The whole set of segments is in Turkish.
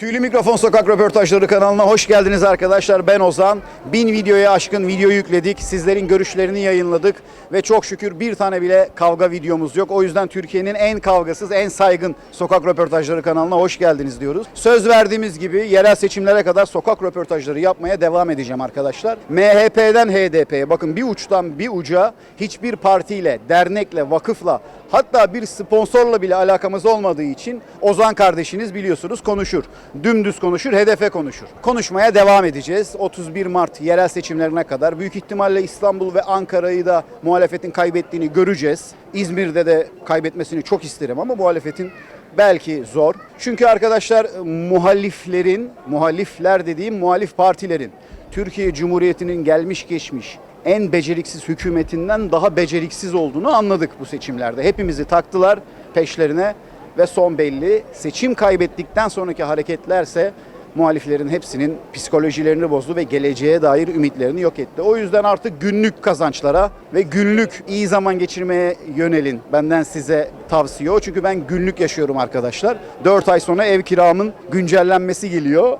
Tüylü Mikrofon Sokak Röportajları kanalına hoş geldiniz arkadaşlar. Ben Ozan. Bin videoya aşkın video yükledik. Sizlerin görüşlerini yayınladık. Ve çok şükür bir tane bile kavga videomuz yok. O yüzden Türkiye'nin en kavgasız, en saygın Sokak Röportajları kanalına hoş geldiniz diyoruz. Söz verdiğimiz gibi yerel seçimlere kadar sokak röportajları yapmaya devam edeceğim arkadaşlar. MHP'den HDP'ye bakın bir uçtan bir uca hiçbir partiyle, dernekle, vakıfla hatta bir sponsorla bile alakamız olmadığı için Ozan kardeşiniz biliyorsunuz konuşur. Dümdüz konuşur, hedefe konuşur. Konuşmaya devam edeceğiz. 31 Mart yerel seçimlerine kadar büyük ihtimalle İstanbul ve Ankara'yı da muhalefetin kaybettiğini göreceğiz. İzmir'de de kaybetmesini çok isterim ama muhalefetin belki zor. Çünkü arkadaşlar muhaliflerin, muhalifler dediğim muhalif partilerin Türkiye Cumhuriyeti'nin gelmiş geçmiş en beceriksiz hükümetinden daha beceriksiz olduğunu anladık bu seçimlerde. Hepimizi taktılar peşlerine ve son belli. Seçim kaybettikten sonraki hareketlerse muhaliflerin hepsinin psikolojilerini bozdu ve geleceğe dair ümitlerini yok etti. O yüzden artık günlük kazançlara ve günlük iyi zaman geçirmeye yönelin. Benden size tavsiye o. Çünkü ben günlük yaşıyorum arkadaşlar. 4 ay sonra ev kiramın güncellenmesi geliyor.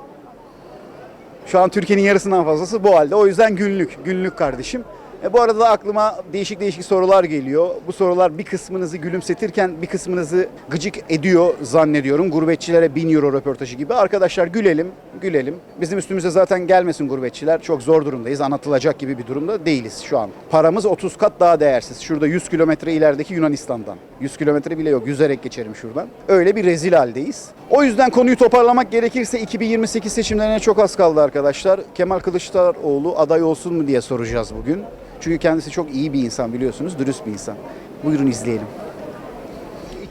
Şu an Türkiye'nin yarısından fazlası bu halde. O yüzden günlük, günlük kardeşim. E bu arada da aklıma değişik değişik sorular geliyor. Bu sorular bir kısmınızı gülümsetirken bir kısmınızı gıcık ediyor zannediyorum. Gurbetçilere 1000 euro röportajı gibi. Arkadaşlar gülelim, gülelim. Bizim üstümüze zaten gelmesin gurbetçiler. Çok zor durumdayız. Anlatılacak gibi bir durumda değiliz şu an. Paramız 30 kat daha değersiz. Şurada 100 kilometre ilerideki Yunanistan'dan. 100 kilometre bile yok. Yüzerek geçerim şuradan. Öyle bir rezil haldeyiz. O yüzden konuyu toparlamak gerekirse 2028 seçimlerine çok az kaldı arkadaşlar. Kemal Kılıçdaroğlu aday olsun mu diye soracağız bugün. Çünkü kendisi çok iyi bir insan biliyorsunuz, dürüst bir insan. Buyurun izleyelim.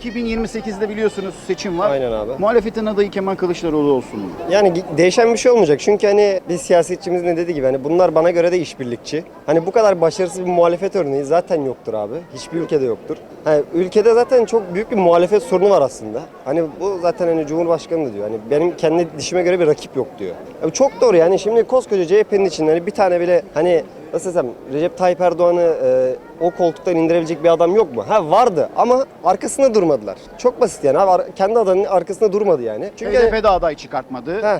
2028'de biliyorsunuz seçim var. Aynen abi. Muhalefetin adayı Kemal Kılıçdaroğlu olsun mu? Yani değişen bir şey olmayacak. Çünkü hani bir siyasetçimiz ne dediği gibi hani bunlar bana göre de işbirlikçi. Hani bu kadar başarısız bir muhalefet örneği zaten yoktur abi. Hiçbir ülkede yoktur. Hani ülkede zaten çok büyük bir muhalefet sorunu var aslında. Hani bu zaten hani Cumhurbaşkanı da diyor. Hani benim kendi dişime göre bir rakip yok diyor. Ya bu çok doğru yani şimdi koskoca CHP'nin içinde hani bir tane bile hani nasıl desem Recep Tayyip Erdoğan'ı e, o koltuktan indirebilecek bir adam yok mu? Ha vardı ama arkasında durmadılar. Çok basit yani abi ar- kendi adamının arkasında durmadı yani. Çünkü HDP de aday çıkartmadı. Heh.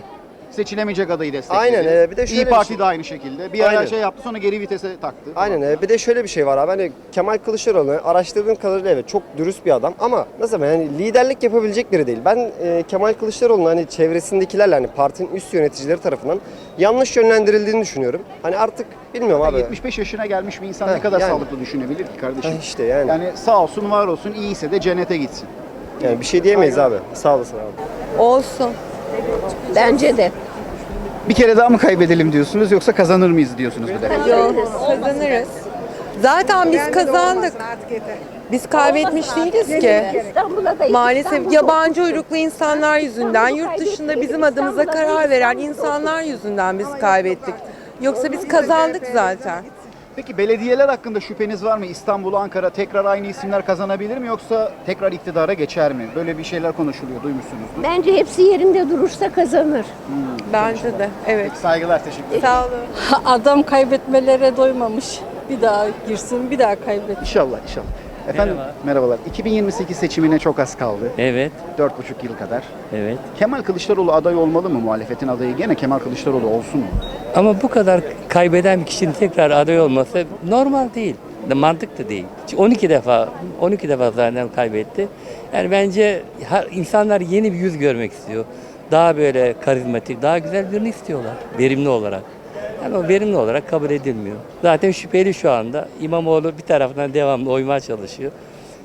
Seçilemeyecek adayı destekledi. Aynen, e, bir de şöyle İyi bir Parti şey- de aynı şekilde. Bir ara Aynen. şey yaptı sonra geri vitese taktı. Aynen e, bir de şöyle bir şey var abi hani Kemal Kılıçdaroğlu araştırdığım kadarıyla evet çok dürüst bir adam ama nasıl yani liderlik yapabilecek biri değil. Ben e, Kemal Kılıçdaroğlu'nun hani çevresindekilerle hani partinin üst yöneticileri tarafından yanlış yönlendirildiğini düşünüyorum. Hani artık bilmiyorum abi. 75 yaşına gelmiş bir insan Heh, ne kadar yani. sağlıklı düşünebilir ki kardeşim? Ha, işte yani. Yani sağ olsun var olsun iyiyse de cennete gitsin. Yani bir şey diyemeyiz abi. Sağ olasın abi. Olsun. Bence de. Bir kere daha mı kaybedelim diyorsunuz yoksa kazanır mıyız diyorsunuz bir de? Yok, kazanırız. Zaten biz kazandık. Biz kaybetmiş değiliz ki. Maalesef yabancı uyruklu insanlar yüzünden, yurt dışında bizim adımıza karar veren insanlar yüzünden biz kaybettik. Yoksa biz kazandık zaten. Peki belediyeler hakkında şüpheniz var mı? İstanbul, Ankara tekrar aynı isimler kazanabilir mi yoksa tekrar iktidara geçer mi? Böyle bir şeyler konuşuluyor, duymuşsunuzdur. Bence hepsi yerinde durursa kazanır. Bence de. Evet. Saygılar, teşekkür ederim. Sağ olun. Adam kaybetmelere doymamış. Bir daha girsin, bir daha kaybet. İnşallah, inşallah. Efendim, merhabalar. 2028 seçimine çok az kaldı. Evet, 4,5 yıl kadar. evet. Kemal Kılıçdaroğlu aday olmalı mı? Muhalefetin adayı gene Kemal Kılıçdaroğlu olsun mu? Ama bu kadar kaybeden bir kişinin tekrar aday olması normal değil. De mantıklı değil. Çünkü 12 defa 12 defa zaten kaybetti. Yani bence insanlar yeni bir yüz görmek istiyor. Daha böyle karizmatik, daha güzel birini istiyorlar. Verimli olarak. Yani o verimli olarak kabul edilmiyor. Zaten şüpheli şu anda. İmamoğlu bir taraftan devamlı oymaya çalışıyor.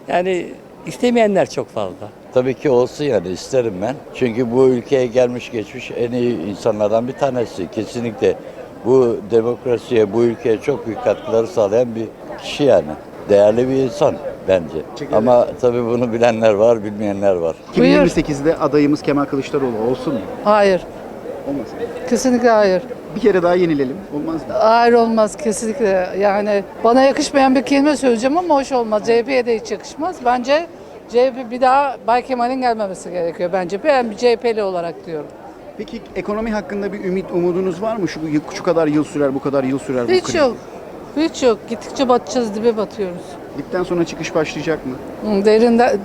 Yani istemeyenler çok fazla. Tabii ki olsun yani isterim ben. Çünkü bu ülkeye gelmiş geçmiş en iyi insanlardan bir tanesi. Kesinlikle bu demokrasiye, bu ülkeye çok büyük katkıları sağlayan bir kişi yani. Değerli bir insan bence. Ama tabii bunu bilenler var, bilmeyenler var. 2028'de adayımız Kemal Kılıçdaroğlu olsun mu? Hayır, Olmasın. kesinlikle hayır. Bir kere daha yenilelim. Olmaz mı? Hayır olmaz kesinlikle. Yani bana yakışmayan bir kelime söyleyeceğim ama hoş olmaz. CHP'ye de hiç yakışmaz. Bence CHP bir daha Bay Kemal'in gelmemesi gerekiyor bence. Ben bir CHP'li olarak diyorum. Peki ekonomi hakkında bir ümit, umudunuz var mı? Şu, şu kadar yıl sürer, bu kadar yıl sürer bu Hiç kriz. yok. Hiç yok. Gittikçe batacağız, dibe batıyoruz. Dipten sonra çıkış başlayacak mı? Hı, Derin de,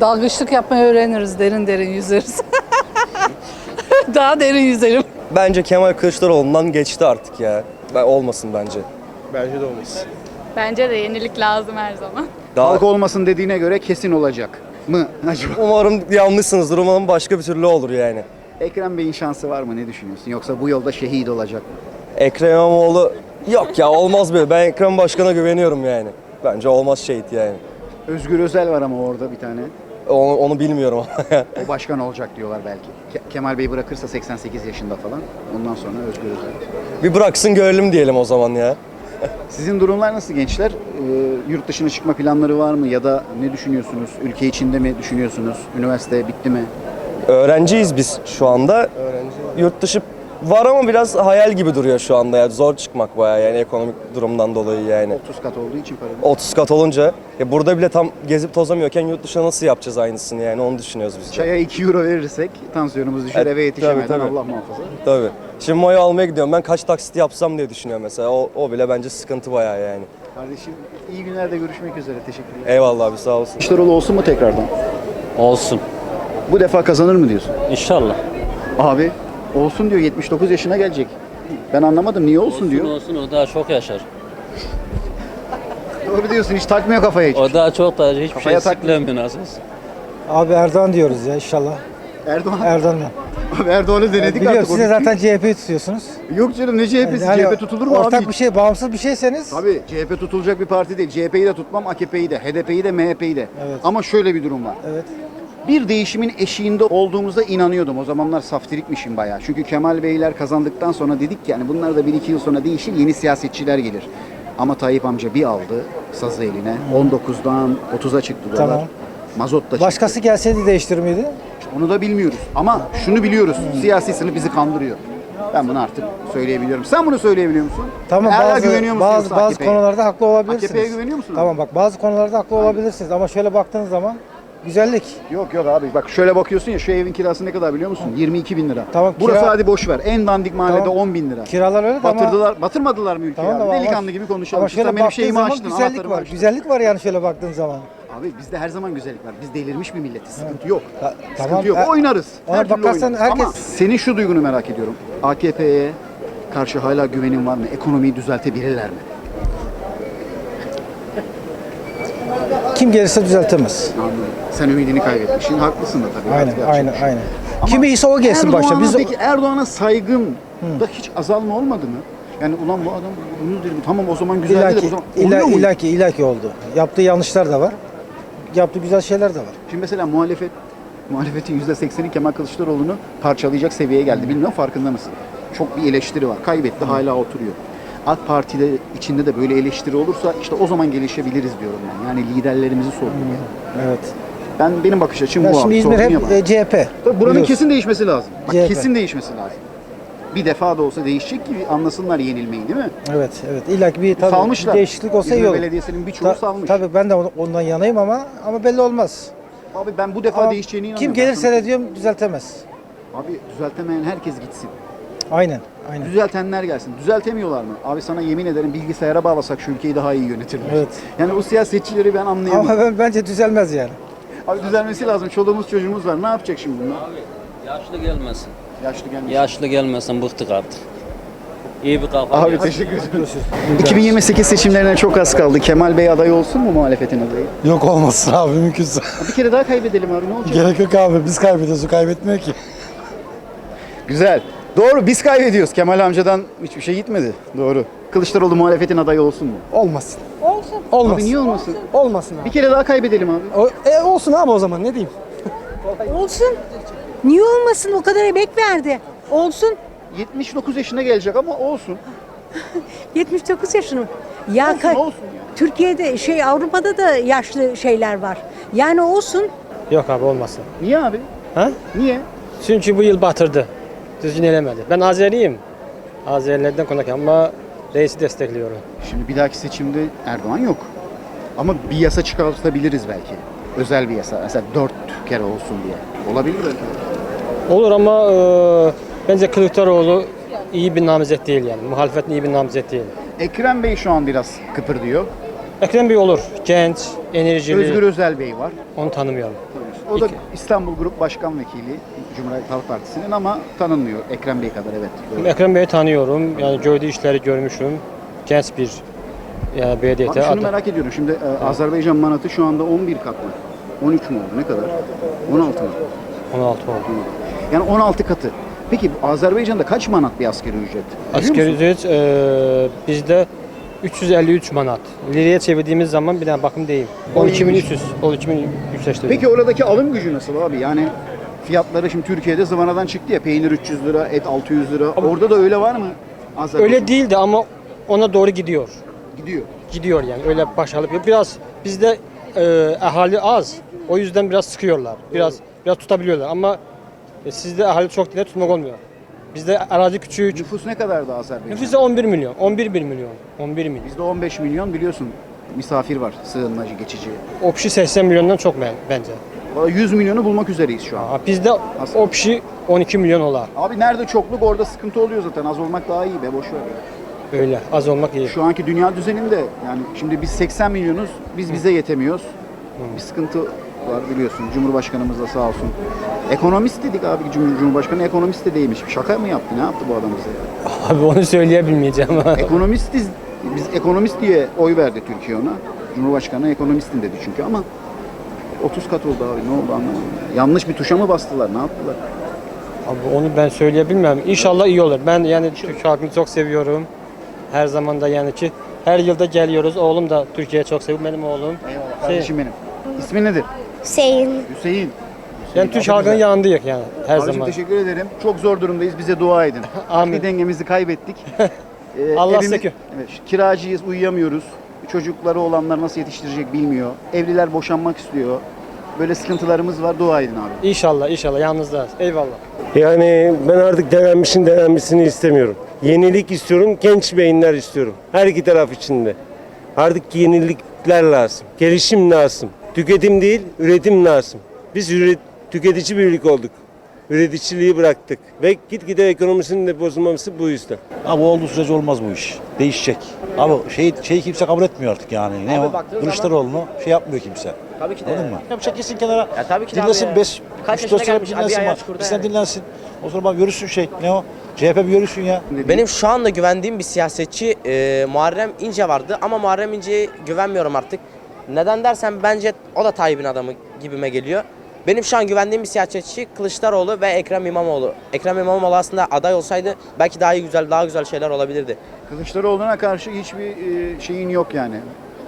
dalgıçlık yapmayı öğreniriz. Derin derin yüzeriz. Daha derin yüzerim. Bence Kemal Kılıçdaroğlu'ndan geçti artık ya. Ben, olmasın bence. Bence de yenilik lazım her zaman. Daha, Halk olmasın dediğine göre kesin olacak mı acaba? umarım yanlışsınızdır. Umarım başka bir türlü olur yani. Ekrem Bey'in şansı var mı ne düşünüyorsun? Yoksa bu yolda şehit olacak mı? Ekrem İmamoğlu yok ya olmaz böyle. Ben Ekrem Başkan'a güveniyorum yani. Bence olmaz şehit yani. Özgür Özel var ama orada bir tane. Onu, onu bilmiyorum ama. O başkan olacak diyorlar belki. Ke- Kemal Bey bırakırsa 88 yaşında falan. Ondan sonra Özgür Özel. bir bıraksın görelim diyelim o zaman ya. Sizin durumlar nasıl gençler? Ee, yurt dışına çıkma planları var mı? Ya da ne düşünüyorsunuz? Ülke içinde mi düşünüyorsunuz? Üniversite bitti mi? Öğrenciyiz biz şu anda. Yurt dışı var ama biraz hayal gibi duruyor şu anda ya. Zor çıkmak bayağı yani ekonomik durumdan dolayı yani. 30 kat olduğu için para. 30 kat olunca ya burada bile tam gezip tozamıyorken yurt dışına nasıl yapacağız aynısını yani onu düşünüyoruz biz de. Çaya 2 euro verirsek tansiyonumuz düşer Evet, eve yetişemeden tabii, tabii. Allah muhafaza. Tabii. Şimdi mayo almaya gidiyorum. Ben kaç taksit yapsam diye düşünüyorum mesela. O, o bile bence sıkıntı bayağı yani. Kardeşim iyi günlerde görüşmek üzere. Teşekkürler. Eyvallah abi sağ olsun. Kılıçdaroğlu olsun mu tekrardan? Olsun. Bu defa kazanır mı diyorsun? İnşallah. Abi olsun diyor 79 yaşına gelecek. Ben anlamadım niye olsun, diyor. Olsun o daha çok yaşar. Doğru diyorsun hiç takmıyor kafaya hiç. O daha çok da hiçbir Kafaya şey sıklamıyor nasıl? Abi Erdoğan diyoruz ya inşallah. Erdoğan. Erdoğan'la. Abi Erdoğan'ı denedik Biliyorum artık. siz de zaten CHP'yi tutuyorsunuz. Yok canım ne CHP'si? Yani CHP tutulur mu ortak abi? bir şey, bağımsız bir şeyseniz Tabii CHP tutulacak bir parti değil. CHP'yi de tutmam, AKP'yi de, HDP'yi de, MHP'yi de. Evet. Ama şöyle bir durum var. evet. Bir değişimin eşiğinde olduğumuza inanıyordum. O zamanlar saftirikmişim bayağı. Çünkü Kemal Beyler kazandıktan sonra dedik ki yani bunlar da 1-2 yıl sonra değişir, yeni siyasetçiler gelir. Ama Tayyip amca bir aldı sazı eline. 19'dan 30'a çıktı dolar. Tamam. Mazot da çıktı. Başkası gelseydi değiştirir miydi? Onu da bilmiyoruz. Ama şunu biliyoruz. Siyasi sınıf bizi kandırıyor. Ben bunu artık söyleyebiliyorum. Sen bunu söyleyebiliyor musun? Tamam Hala bazı güveniyor musun bazı bazı konularda haklı olabilirsiniz. AKP'ye güveniyor musun? Tamam bak bazı konularda haklı olabilirsiniz ama şöyle baktığınız zaman güzellik. Yok yok abi bak şöyle bakıyorsun ya şu evin kirası ne kadar biliyor musun? 22 bin lira. Tamam, Burası kira- hadi boş ver. En dandik mahallede Tamam. 10 bin lira. Kiralar öyle de ama Batırdılar, batırmadılar mı ülkeyi Tamam da abi? ama- Delikanlı gibi konuşalım. ama Şu şöyle sen benim baktığın şeyimi zaman açtın, güzellik anahtarımı var. açtın. Güzellik var yani şöyle baktığın zaman. Abi bizde her zaman güzellik var. Biz delirmiş bir milletiz. Sıkıntı yok. Ta- Sıkıntı tamam, yok. e- Oynarız. ona Her türlü bakarsan oynarız. Ama herkes- senin şu duygunu merak ediyorum. AKP'ye karşı hala güvenin var mı? Ekonomiyi düzeltebilirler mi? Kim gelirse düzeltemez. Anladım. Sen ümidini kaybetmişsin. Haklısın da tabii. Aynen Artık yapacak aynen bir şey aynen. Ama Kimi ise o gelsin başta. Biz peki Erdoğan'a saygım da hiç azalma olmadı mı? Yani ulan bu adam bunu dedim. Tamam o zaman güzeldi de illaki, o zaman illa, oluyor mu? illaki, illaki oldu. Yaptığı yanlışlar da var. Yaptığı güzel şeyler de var. Şimdi mesela muhalefet muhalefetin %80'i Kemal Kılıçdaroğlu'nu parçalayacak seviyeye geldi. Bilmiyorum farkında mısın? Çok bir eleştiri var. Kaybetti hala oturuyor. AK Parti'de içinde de böyle eleştiri olursa işte o zaman gelişebiliriz diyorum ben. Yani liderlerimizi sorguluyor. Evet. Ben benim bakış açım Ya bu şimdi abi. İzmir Sordun ya hep e, CHP. Tabii buranın biliyorsun. kesin değişmesi lazım. Bak CHP. kesin değişmesi lazım. Bir defa da olsa değişecek ki anlasınlar yenilmeyi değil mi? Evet, evet. İlla ki bir, tabii, Salmışlar. bir değişiklik olsa İzmir iyi olur. Belediyesi'nin birçoğu Ta- salmış. Tabii ben de on- ondan yanayım ama ama belli olmaz. Abi ben bu defa Ama değişeceğine inanıyorum. kim gelirse de diyorum düzeltemez. Abi düzeltemeyen herkes gitsin. Aynen, aynen. Düzeltenler gelsin. Düzeltemiyorlar mı? Abi sana yemin ederim bilgisayara bağlasak şu ülkeyi daha iyi yönetirler. Evet. Yani o siyasetçileri ben anlayamam. Ama ben, bence düzelmez yani. Abi düzelmesi lazım. Çoluğumuz çocuğumuz var. Ne yapacak şimdi bunlar? Yaşlı gelmesin. Yaşlı gelmiş. Yaşlı gelmesin bıktık artık. İyi bir kafa. Abi gelsin. teşekkür ederim. 2028 seçimlerine çok az kaldı. Kemal Bey aday olsun mu muhalefetin adayı? Yok olmasın abi mümkünse. Bir kere daha kaybedelim abi ne olacak? Gerek yok abi biz kaybediyoruz o kaybetmiyor ki. Güzel. Doğru biz kaybediyoruz. Kemal amcadan hiçbir şey gitmedi. Doğru. Kılıçdaroğlu muhalefetin adayı olsun mu? Olmasın. Olsun. Abi Olmasın. niye olmasın? Olmasın Bir kere daha kaybedelim abi. O, e, olsun abi o zaman ne diyeyim. Olsun. Niye olmasın? O kadar emek verdi. Olsun. 79 yaşına gelecek ama olsun. 79 yaşını. Ya ka- olsun ya. Türkiye'de şey Avrupa'da da yaşlı şeyler var. Yani olsun. Yok abi olmasın. Niye abi? Ha? Niye? Çünkü bu yıl batırdı. Düzgün elemedi. Ben Azeriyim. Azerilerden konak ama reisi destekliyorum. Şimdi bir dahaki seçimde Erdoğan yok. Ama bir yasa çıkartabiliriz belki. Özel bir yasa. Mesela dört kere olsun diye. Olabilir belki. Olur ama e, bence Kılıçdaroğlu iyi bir namizet değil yani. Muhalefetin iyi bir namizet değil. Ekrem Bey şu an biraz kıpırdıyor. Ekrem Bey olur. Genç, enerjili. Özgür Özel Bey var. Onu tanımıyorum. O da İki- İstanbul Grup Başkan Vekili Cumhuriyet Halk Partisi'nin ama tanınmıyor Ekrem Bey kadar evet. Doğru. Ekrem Bey'i tanıyorum. Yani gördüğü işleri görmüşüm. Genç bir yani belediye Abi şunu adı. merak ediyorum. Şimdi e, Azerbaycan manatı şu anda 11 kat mı? 13 mü oldu? Ne kadar? 16 mı? 16 oldu. Yani 16 katı. Peki Azerbaycan'da kaç manat bir asgari ücret? Biliyor Asgari musun? ücret e, bizde 353 manat. Liraya çevirdiğimiz zaman bir tane bakım değil. O 12.300. 12.300 Peki oradaki alım gücü nasıl abi? Yani fiyatları şimdi Türkiye'de zıvanadan çıktı ya peynir 300 lira, et 600 lira. Orada da öyle var mı? Azerbaycan Öyle değildi ama ona doğru gidiyor. gidiyor. Gidiyor yani öyle başarılı. Biraz bizde e, ahali az. O yüzden biraz sıkıyorlar. Biraz biraz tutabiliyorlar ama e, sizde ahali çok değil tutmak olmuyor. Bizde arazi küçük. Nüfus ne kadardı Azerbaycan? Nüfusu 11 milyon. 11 bir milyon. 11 milyon. Bizde 15 milyon biliyorsun misafir var, sığınmacı, geçici. Opşi 80 milyondan çok ben, bence. Valla 100 milyonu bulmak üzereyiz şu an. Aa, bizde opşi 12 milyon olar. Abi nerede çokluk orada sıkıntı oluyor zaten. Az olmak daha iyi be boş ver. ya. Öyle az olmak iyi. Şu anki dünya düzeninde yani şimdi biz 80 milyonuz, biz bize yetemiyoruz. Bir sıkıntı var biliyorsun. Cumhurbaşkanımız da sağ olsun. Ekonomist dedik abi Cum- Cumhurbaşkanı ekonomist de değilmiş. Şaka mı yaptı? Ne yaptı bu adam bize? ya? Abi onu söyleyebilmeyeceğim. Ekonomistiz. Biz ekonomist diye oy verdi Türkiye ona. Cumhurbaşkanı ekonomistin dedi çünkü ama 30 kat oldu abi. Ne oldu anlamadım. ya. Yanlış bir tuşa mı bastılar? Ne yaptılar? Abi onu ben söyleyebilmem. İnşallah iyi olur. Ben yani Türk halkını çok seviyorum. Her zaman da yani ki her yılda geliyoruz. Oğlum da Türkiye'yi çok seviyor benim oğlum. Eyvallah kardeşim benim. İsmin nedir? Hüseyin. Hüseyin. Yani Türk halkının yanındayız yani her Abicim zaman. teşekkür ederim. Çok zor durumdayız. Bize dua edin. Amin. Bir dengemizi kaybettik. Ee, Allah evimiz- sekü. Evet, kiracıyız, uyuyamıyoruz. Çocukları olanlar nasıl yetiştirecek bilmiyor. Evliler boşanmak istiyor. Böyle sıkıntılarımız var. Dua edin abi. İnşallah inşallah yalnızlar. Eyvallah. Yani ben artık denenmişin denenmesini istemiyorum. Yenilik istiyorum, genç beyinler istiyorum. Her iki taraf içinde. Artık yenilikler lazım. Gelişim lazım. Tüketim değil, üretim lazım. Biz üret, tüketici bir ülke olduk. Üreticiliği bıraktık. Ve gitgide ekonomisinin de bozulması bu yüzden. Abi olduğu sürece olmaz bu iş. Değişecek. Abi şey şey kimse kabul etmiyor artık yani. Ne Abi o? baktığın Kılıçdaroğlu'nu şey yapmıyor kimse. Tabii ki de. Anladın mı? Yapacak kesin kenara. Ya tabii ki de dinlesin abi ya. 5 Kaç 3 yaşına 4 sene gelmiş, abi dinlensin ayağı bak. çukurda Bir sene yani. dinlensin. O sonra bak görürsün şey. Ne o? CHP bir görürsün ya. Benim şu anda güvendiğim bir siyasetçi e, Muharrem İnce vardı ama Muharrem İnce'ye güvenmiyorum artık. Neden dersen bence o da Tayyip'in adamı gibime geliyor. Benim şu an güvendiğim bir siyasetçi Kılıçdaroğlu ve Ekrem İmamoğlu. Ekrem İmamoğlu aslında aday olsaydı belki daha iyi güzel daha güzel şeyler olabilirdi. Kılıçdaroğlu'na karşı hiçbir e, şeyin yok yani.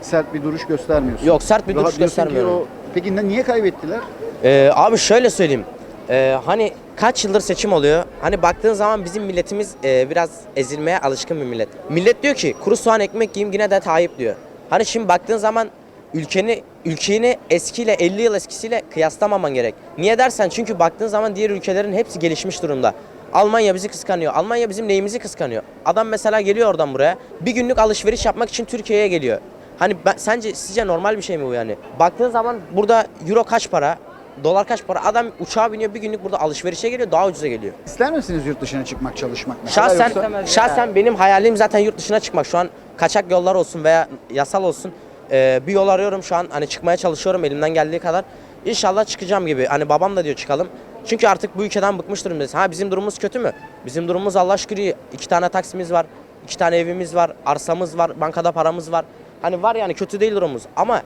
Sert bir duruş göstermiyorsun. Yok sert bir Rahat duruş göstermiyorum. o- Peki niye kaybettiler? Ee, abi şöyle söyleyeyim. Ee, hani kaç yıldır seçim oluyor? Hani baktığın zaman bizim milletimiz e, biraz ezilmeye alışkın bir millet. Millet diyor ki kuru soğan ekmek yiyeyim yine de Tayyip diyor. Hani şimdi baktığın zaman ülkeni ülkeni eskiyle 50 yıl eskisiyle kıyaslamaman gerek. Niye dersen çünkü baktığın zaman diğer ülkelerin hepsi gelişmiş durumda. Almanya bizi kıskanıyor. Almanya bizim neyimizi kıskanıyor? Adam mesela geliyor oradan buraya. Bir günlük alışveriş yapmak için Türkiye'ye geliyor. Hani ben, sence sizce normal bir şey mi bu yani? Baktığın zaman burada euro kaç para? Dolar kaç para? Adam uçağa biniyor bir günlük burada alışverişe geliyor daha ucuza geliyor. İster misiniz yurt dışına çıkmak, çalışmak mesela? Şahsen, Yoksa- şahsen benim hayalim zaten yurt dışına çıkmak. Şu an kaçak yollar olsun veya yasal olsun. Ee, bir yol arıyorum şu an hani çıkmaya çalışıyorum elimden geldiği kadar. İnşallah çıkacağım gibi. Hani babam da diyor çıkalım. Çünkü artık bu ülkeden bıkmış durumdayız. Ha bizim durumumuz kötü mü? Bizim durumumuz Allah şükür iyi. İki tane taksimiz var. iki tane evimiz var. Arsamız var. Bankada paramız var. Hani var yani kötü değil durumumuz. Ama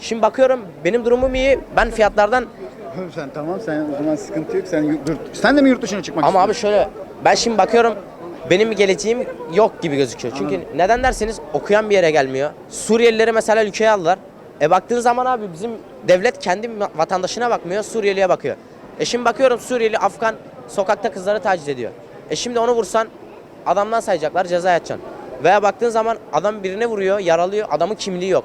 şimdi bakıyorum benim durumum iyi. Ben fiyatlardan Sen tamam sen o zaman sıkıntı yok. Sen yurt, sen de mi yurt dışına çıkmak Ama abi istiyorsun? şöyle ben şimdi bakıyorum benim bir geleceğim yok gibi gözüküyor. Çünkü neden derseniz okuyan bir yere gelmiyor. Suriyelileri mesela ülkeye aldılar. E baktığın zaman abi bizim devlet kendi vatandaşına bakmıyor, Suriyeliye bakıyor. E şimdi bakıyorum Suriyeli, Afgan sokakta kızları taciz ediyor. E şimdi onu vursan adamdan sayacaklar, ceza yatacaksın. Veya baktığın zaman adam birine vuruyor, yaralıyor, adamın kimliği yok.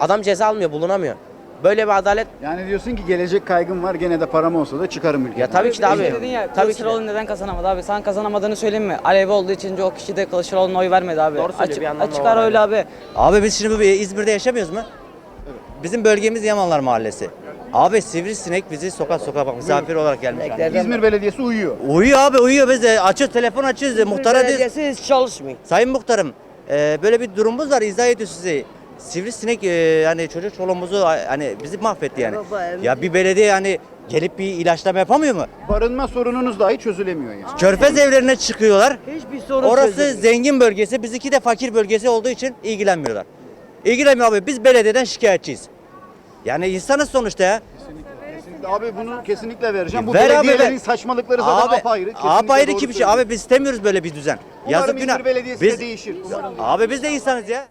Adam ceza almıyor, bulunamıyor. Böyle bir adalet Yani diyorsun ki gelecek kaygım var gene de param olsa da çıkarım ülkeden. ya tabii ki de abi. Dedin ya Tabii ki de. Kılıçdaroğlu neden kazanamadı abi? Sen kazanamadığını söyleyeyim mi? Alevi olduğu için o kişi de Kılıçdaroğlu'na oy vermedi abi. Doğru söylüyor, Açık, bir anlamda açık var ara yani. öyle abi. Abi biz şimdi bu İzmir'de yaşamıyoruz mu? Bizim bölgemiz Yamanlar Mahallesi. Abi sivrisinek bizi sokak sokak bak misafir olarak gelmiş. yani. İzmir Belediyesi uyuyor. Uyuyor abi uyuyor biz de açıyoruz telefon açıyoruz muhtara diyoruz. hiç çalışmıyor. Sayın muhtarım e, böyle bir durumumuz var izah ediyor size. Sivrisinek e, hani çocuk çoluğumuzu hani bizi mahvetti yani. Ya bir belediye hani Gelip bir ilaçlama yapamıyor mu? Barınma sorununuz dahi çözülemiyor yani. Körfez evlerine çıkıyorlar. Hiçbir sorun Orası zengin bölgesi, bizimki de fakir bölgesi olduğu için ilgilenmiyorlar. İlgilenmiyor abi. Biz belediyeden şikayetçiyiz. Yani insanız sonuçta ya. Kesinlikle abi bunu kesinlikle vereceğim. Bu Ver abi, belediyelerin ver. saçmalıkları zaten Abi, apayrı. Kesinlikle apayrı doğru ki bir şey. söylüyorsun. Abi biz istemiyoruz böyle bir düzen. Umarım Yazık İzmir günah. Belediyesi de Biz, değişir. Umarım abi biz de insanız ya.